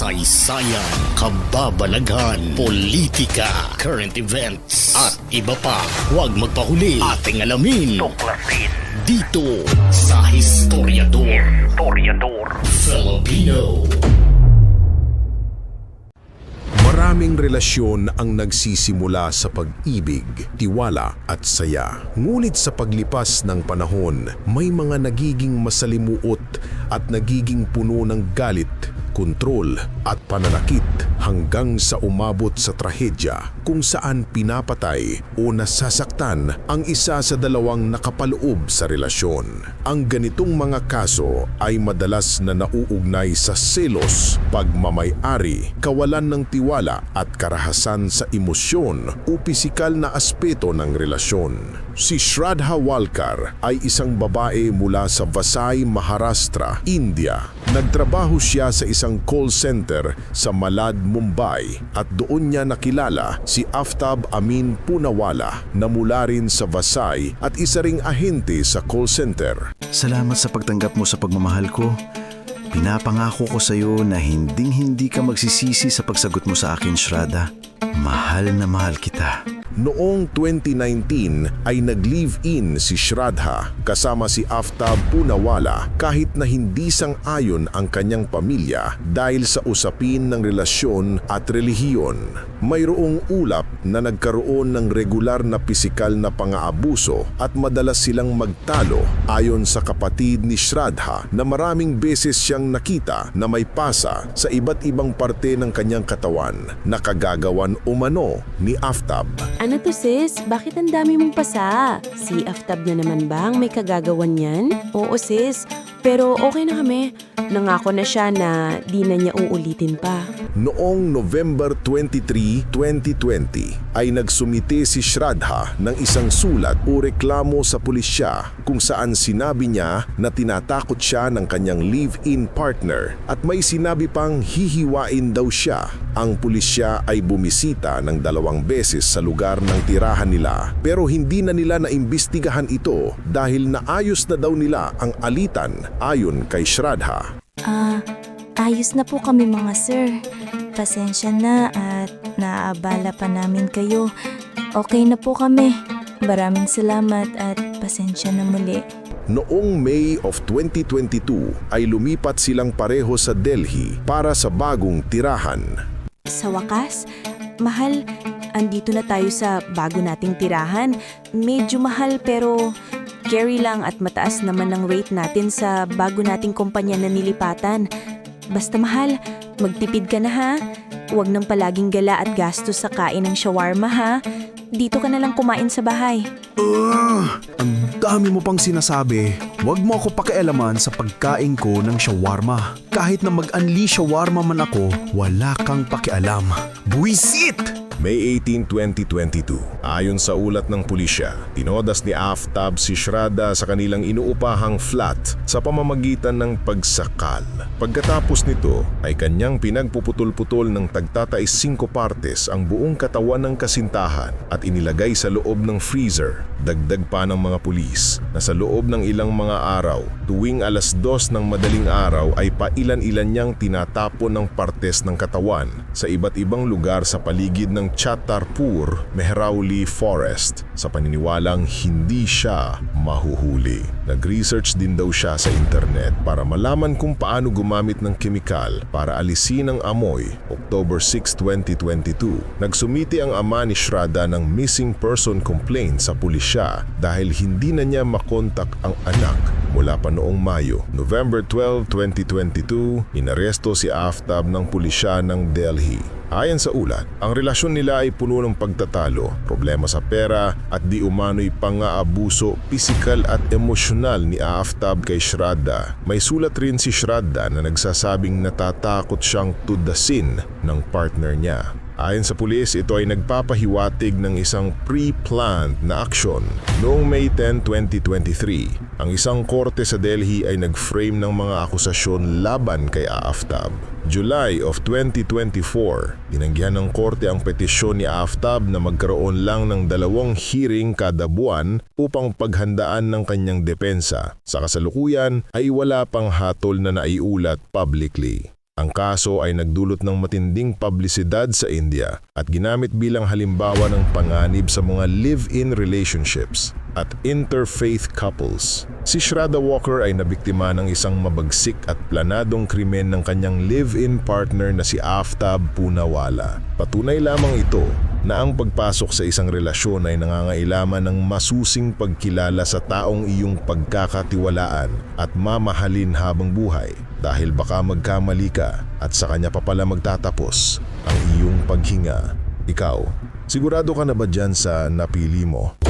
kasaysayan, kababalaghan, politika, current events, at iba pa. Huwag magpahuli ating alamin Tuklasin. dito sa Historiador Historiador. Filipino. Maraming relasyon ang nagsisimula sa pag-ibig, tiwala at saya. Ngunit sa paglipas ng panahon, may mga nagiging masalimuot at nagiging puno ng galit, kontrol at pananakit hanggang sa umabot sa trahedya kung saan pinapatay o nasasaktan ang isa sa dalawang nakapaloob sa relasyon. Ang ganitong mga kaso ay madalas na nauugnay sa selos, pagmamayari, kawalan ng tiwala at karahasan sa emosyon o pisikal na aspeto ng relasyon. Si Shraddha Walkar ay isang babae mula sa Vasai, Maharashtra, India. Nagtrabaho siya sa isang call center sa Malad, Mumbai at doon niya nakilala si Aftab Amin Punawala na mula rin sa Vasai at isa ring ahente sa call center. Salamat sa pagtanggap mo sa pagmamahal ko. Pinapangako ko sa iyo na hinding-hindi ka magsisisi sa pagsagot mo sa akin, Shraddha. Mahal na mahal kita. Noong 2019 ay nag-live-in si Shraddha kasama si Aftab Punawala kahit na hindi sang-ayon ang kanyang pamilya dahil sa usapin ng relasyon at relihiyon. Mayroong ulap na nagkaroon ng regular na pisikal na pang-aabuso at madalas silang magtalo ayon sa kapatid ni Shraddha na maraming beses siyang nakita na may pasa sa iba't ibang parte ng kanyang katawan na kagagawan umano ni Aftab. Ano to sis? Bakit ang dami mong pasa? Si Aftab na naman ba ang may kagagawan yan? Oo sis, pero okay na kami. Nangako na siya na di na niya uulitin pa. Noong November 23, 2020 ay nagsumite si Shraddha ng isang sulat o reklamo sa pulisya kung saan sinabi niya na tinatakot siya ng kanyang live-in partner at may sinabi pang hihiwain daw siya. Ang pulisya ay bumisita ng dalawang beses sa lugar ng tirahan nila pero hindi na nila naimbestigahan ito dahil naayos na daw nila ang alitan ayon kay Shraddha. Ah, ayos na po kami mga sir. Pasensya na at naaabala pa namin kayo. Okay na po kami. Maraming salamat at pasensya na muli. Noong May of 2022 ay lumipat silang pareho sa Delhi para sa bagong tirahan. Sa wakas, mahal, andito na tayo sa bago nating tirahan. Medyo mahal pero carry lang at mataas naman ang rate natin sa bago nating kumpanya na nilipatan. Basta mahal, magtipid ka na ha. Huwag nang palaging gala at gastos sa kain ng shawarma ha. Dito ka na lang kumain sa bahay. Ah, ang dami mo pang sinasabi. Huwag mo ako pakialaman sa pagkain ko ng shawarma. Kahit na mag-unli shawarma man ako, wala kang pakialam. Buisit! May 18, 2022. Ayon sa ulat ng pulisya, tinodas ni Aftab si Shraddha sa kanilang inuupahang flat sa pamamagitan ng pagsakal. Pagkatapos nito ay kanyang pinagpuputol-putol ng tagtatais 5 partes ang buong katawan ng kasintahan at inilagay sa loob ng freezer. Dagdag pa ng mga pulis na sa loob ng ilang mga araw, tuwing alas dos ng madaling araw ay pailan-ilan niyang tinatapon ng partes ng katawan sa iba't ibang lugar sa paligid ng Chatarpur, Mehrauli Forest sa paniniwalang hindi siya mahuhuli. Nag-research din daw siya sa internet para malaman kung paano gumamit ng kemikal para alisin ang amoy. October 6, 2022, nagsumiti ang ama ni Shraddha ng missing person complaint sa pulisya dahil hindi na niya makontak ang anak mula pa noong Mayo. November 12, 2022, inaresto si Aftab ng pulisya ng Delhi. Ayon sa ulat, ang relasyon nila ay puno ng pagtatalo, problema sa pera at di umano'y pang-aabuso, pisikal at emosyonal ni Aftab kay Shraddha. May sulat rin si Shraddha na nagsasabing natatakot siyang tudasin ng partner niya. Ayon sa pulis, ito ay nagpapahiwatig ng isang pre-planned na aksyon. Noong May 10, 2023, ang isang korte sa Delhi ay nag-frame ng mga akusasyon laban kay Aftab. July of 2024, tinanggihan ng korte ang petisyon ni Aftab na magkaroon lang ng dalawang hearing kada buwan upang paghandaan ng kanyang depensa. Sa kasalukuyan ay wala pang hatol na naiulat publicly. Ang kaso ay nagdulot ng matinding publisidad sa India at ginamit bilang halimbawa ng panganib sa mga live-in relationships at interfaith couples. Si Shraddha Walker ay nabiktima ng isang mabagsik at planadong krimen ng kanyang live-in partner na si Aftab Punawala. Patunay lamang ito na ang pagpasok sa isang relasyon ay nangangailangan ng masusing pagkilala sa taong iyong pagkakatiwalaan at mamahalin habang buhay dahil baka magkamali ka at sa kanya pa pala magtatapos ang iyong paghinga. Ikaw, sigurado ka na ba dyan sa napili mo?